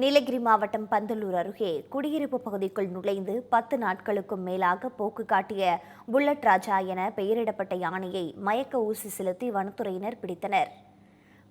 நீலகிரி மாவட்டம் பந்தலூர் அருகே குடியிருப்பு பகுதிக்குள் நுழைந்து பத்து நாட்களுக்கும் மேலாக போக்கு காட்டிய புல்லட் ராஜா என பெயரிடப்பட்ட யானையை மயக்க ஊசி செலுத்தி வனத்துறையினர் பிடித்தனர்.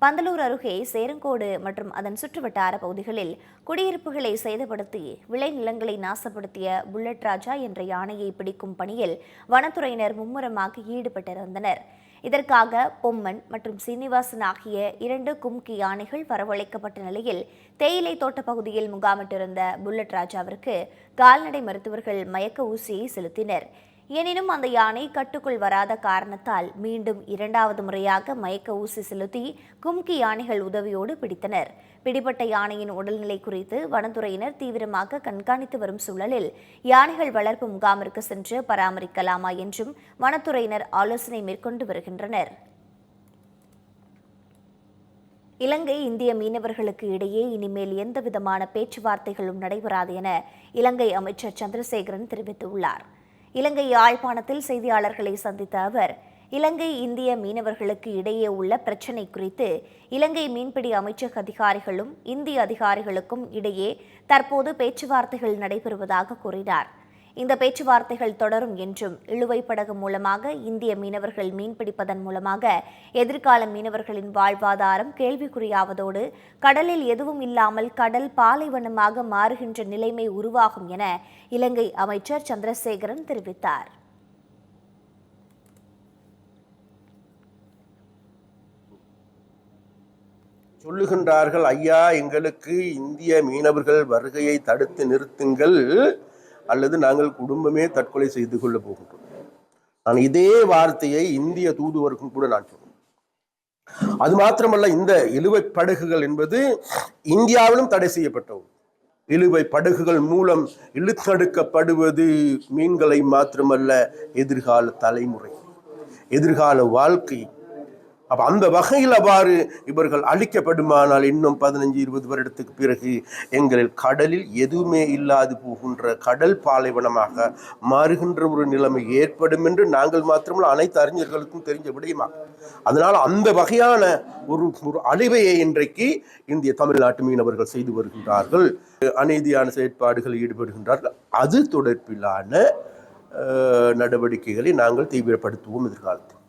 பந்தலூர் அருகே சேரங்கோடு மற்றும் அதன் சுற்றுவட்டார பகுதிகளில் குடியிருப்புகளை சேதப்படுத்தி விளைநிலங்களை நாசப்படுத்திய புல்லட் ராஜா என்ற யானையை பிடிக்கும் பணியில் வனத்துறையினர் மும்முரமாக ஈடுபட்டிருந்தனர். இதற்காக பொம்மன் மற்றும் சீனிவாசன் ஆகிய இரண்டு கும்கி யானைகள் வரவழைக்கப்பட்ட நிலையில் தேயிலை தோட்ட பகுதியில் முகாமிட்டிருந்த புல்லட் ராஜாவிற்கு கால்நடை மருத்துவர்கள் மயக்க ஊசியை செலுத்தினர். எனினும் அந்த யானை கட்டுக்குள் வராத காரணத்தால் மீண்டும் இரண்டாவது முறையாக மயக்க ஊசி செலுத்தி கும்கி யானைகள் உதவியோடு பிடித்தனர். பிடிபட்ட யானையின் உடல்நிலை குறித்து வனத்துறையினர் தீவிரமாக கண்காணித்து வரும் சூழலில் யானைகள் வளர்ப்பு முகாமிற்கு சென்று பராமரிக்கலாமா என்றும் வனத்துறையினர் ஆலோசனை மேற்கொண்டு வருகின்றனர். இலங்கை இந்திய மீனவர்களுக்கு இடையே இனிமேல் எந்தவிதமான பேச்சுவார்த்தைகளும் நடைபெறாது என இலங்கை அமைச்சர் சந்திரசேகரன் தெரிவித்துள்ளார். இலங்கை யாழ்ப்பாணத்தில் செய்தியாளர்களை சந்தித்த அவர் இலங்கை இந்திய மீனவர்களுக்கு இடையே உள்ள பிரச்சினை குறித்து இலங்கை மீன்பிடி அமைச்சக அதிகாரிகளும் இந்திய அதிகாரிகளுக்கும் இடையே தற்போது பேச்சுவார்த்தைகள் நடைபெறுவதாக கூறினார். இந்த பேச்சுவார்த்தைகள் தொடரும் என்றும் இழுவை படகு மூலமாக இந்திய மீனவர்கள் மீன்பிடிப்பதன் மூலமாக எதிர்கால மீனவர்களின் வாழ்வாதாரம் கேள்விக்குறியாவதோடு கடலில் எதுவும் இல்லாமல் கடல் பாலைவனமாக மாறுகின்ற நிலைமை உருவாகும் என இலங்கை அமைச்சர் சந்திரசேகரன் தெரிவித்தார். சொல்லுகின்றார்கள் ஐயா எங்களுக்கு இந்திய மீனவர்கள் வருகையை தடுத்து நிறுத்துங்கள். அல்லது நாங்கள் குடும்பமே தற்கொலை செய்து கொள்ள போகின்றோம். நான் இதே வார்த்தையை இந்திய தூதுவருக்கும் கூட நான் சொன்னேன். அது மாத்திரமல்ல இந்த இழுவை படகுகள் என்பது இந்தியாவிலும் தடை செய்யப்பட்டது. இழுவை படகுகள் மூலம் இழுத்தடுக்கப்படுவது மீன்களை மாத்திரமல்ல எதிர்கால தலைமுறை. எதிர்கால வாழ்க்கை அப்ப அந்த வகையில் அவ்வாறு இவர்கள் அழிக்கப்படுமானால் இன்னும் பதினஞ்சு இருபது வருடத்துக்கு பிறகு எங்களில் கடலில் எதுவுமே இல்லாது போகின்ற கடல் பாலைவனமாக மாறுகின்ற ஒரு நிலைமை ஏற்படும் என்று நாங்கள் மாத்திரமல்ல அனைத்து அறிஞர்களுக்கும் தெரிஞ்ச விடயமா. அதனால் அந்த வகையான ஒரு ஒரு அழிவையை இன்றைக்கு இந்திய தமிழ்நாட்டு மீனவர்கள் செய்து வருகின்றார்கள். அநீதியான செயற்பாடுகளில் ஈடுபடுகின்றார்கள். அது தொடர்பிலான நடவடிக்கைகளை நாங்கள் தீவிரப்படுத்துவோம் எதிர்காலத்தில்.